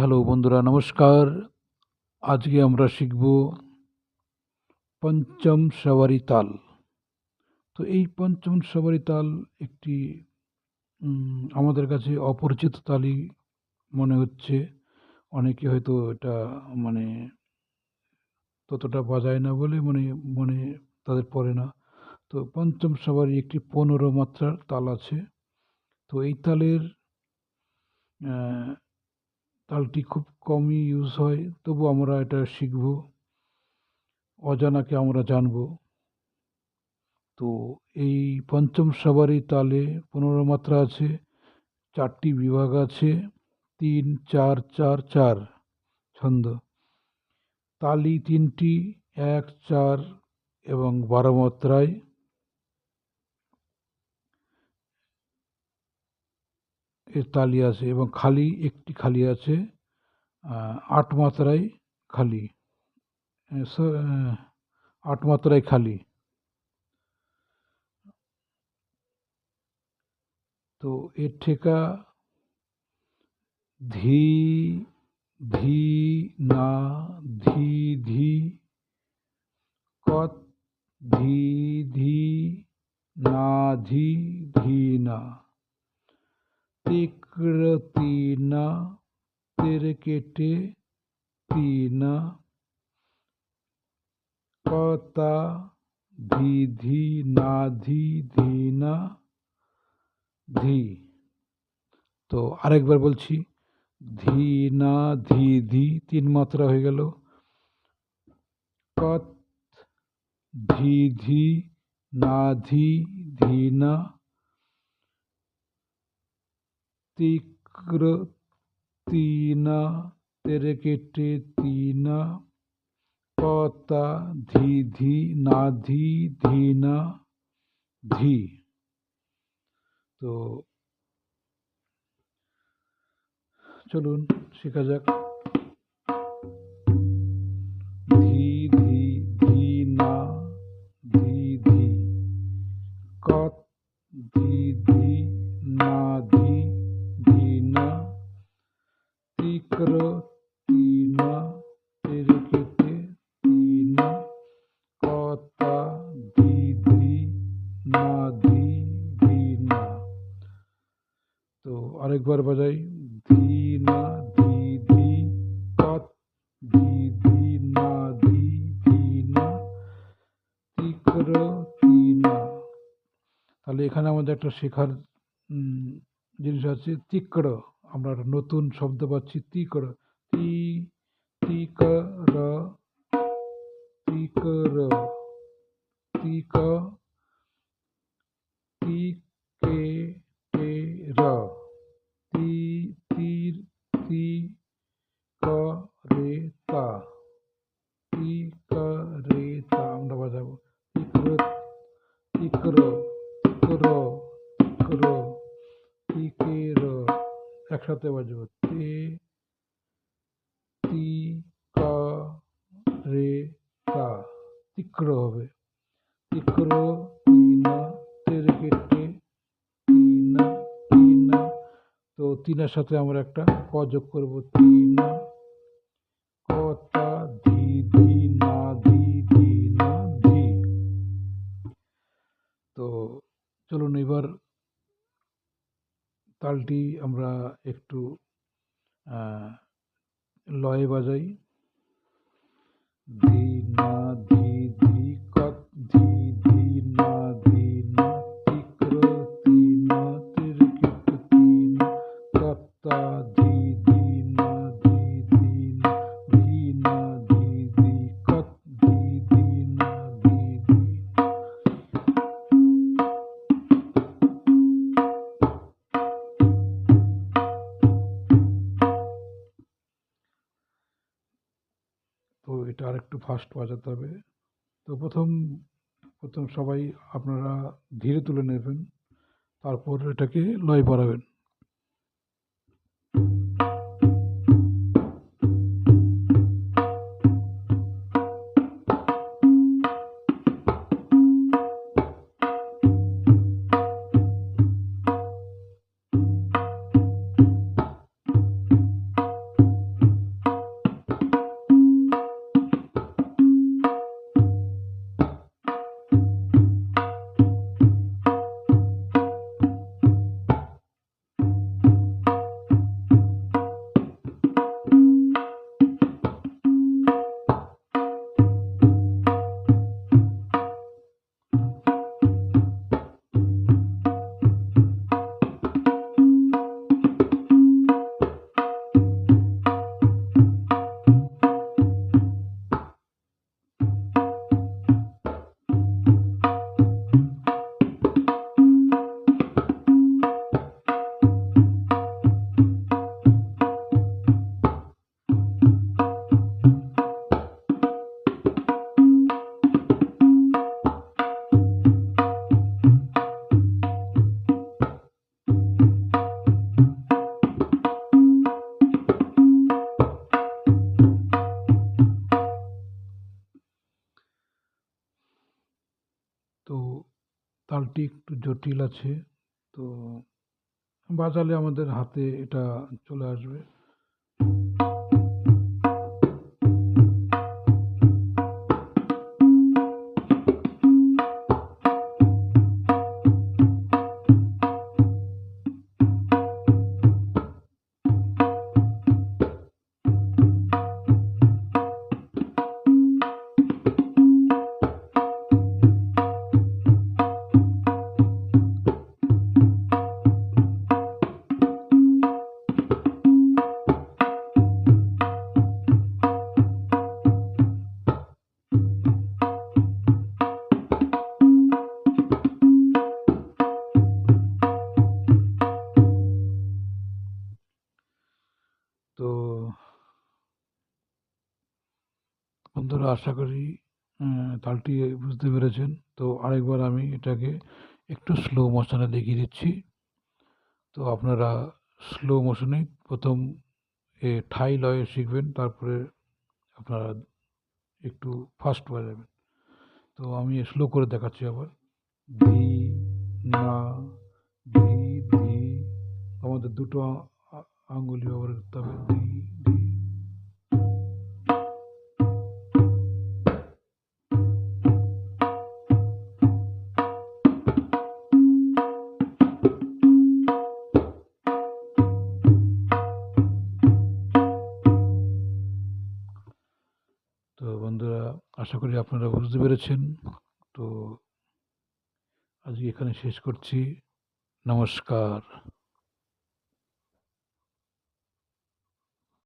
Hello বন্ধুরা, নমস্কার। আজকে আমরা শিখব পঞ্চম সওয়ারি তাল। তো এই পঞ্চম সওয়ারি তাল একটি আমাদের কাছে অপরিচিত তালই মনে হচ্ছে। অনেকে হয়তো এটা মানে ততটা বাজায় না বলে মনে মনে তাদের পড়ে না। তো পঞ্চম সওয়ারি একটি পনেরো মাত্রার তাল আছে। তো এই তালের তালটি খুব কমই ইউজ হয়, তবু আমরা এটা শিখব, অজানাকে আমরা জানব। তো এই পঞ্চম সবারই তালে পনেরো মাত্রা আছে, চারটি বিভাগ আছে, তিন, চার চার চার ছন্দ। তালি তিনটি, এক, চার এবং বারো মাত্রায় এর তালি আছে এবং খালি, একটি খালি আছে আট মাত্রায় খালি আট মাত্রায় খালি। তো এর ঠেকা ধি ধি, না, ধি ধি, কত, ধি ধি, না, ধি ধি, না। তিক্র তিনা তের কেটে তিনা কতা ধি তো আরেকবার বলছি ধি না ধি ধি তিন মাত্রা হয়ে গেল কত ধি ধি না ধি ধি তিক্র तीना তেরে কেটে তিনা কতা ধি ধি না ধি ধি না ধি তো চলুন শেখা যাক আরেকবার বাজাই। ধি না ধি ধি কত। ধি ধি না ধি ধি না। তিক্র তিনা তাহলে এখানে আমাদের একটা শেখার জিনিস আছে। তিক্র আমরা একটা নতুন শব্দ পাচ্ছি। তিক্র তি তিকর তিকর তিক তি কে টে র। তি তির তি ক রে তা তি রে তা আমরা বাজাবো তিক্র তিক্র তিক্র তিক্র তিকের একসাথে বাজবো তে তি রে তা তিক্র হবে। তিক্র তিনার সাথে আমরা একটা ক যোগ করব তিনা। কতা ধি ধি, না, ধি ধি, না, ধি। তো চলুন এবার তালটি আমরা একটু লয়ে বাজাই। ধি, না এটা আর একটু ফাস্ট বাজাতে হবে। তো প্রথম প্রথম সবাই আপনারা ধীরে তুলে নেবেন, তারপর এটাকে লয় বাড়াবেন। তালটি একটু জটিল আছে তো বাজালে আমাদের হাতে এটা চলে আসবে। বন্ধুরা, আশা করি তালটি বুঝতে পেরেছেন। তো আরেকবার আমি এটাকে একটু স্লো মোশনে দেখিয়ে দিচ্ছি। তো আপনারা স্লো মোশনে প্রথম এ ঠাই লয়ে শিখবেন, তারপরে আপনারা একটু ফাস্ট বাজাবেন তো আমি স্লো করে দেখাচ্ছি আবার। ধি, না, ধি ধি, আমাদের দুটো আঙ্গুলি ব্যবহার করতে হবে। ধি বন্ধুরা আশা করি আপনারা বুঝতে পেরেছেন। তো আজকে এখানে শেষ করছি। নমস্কার।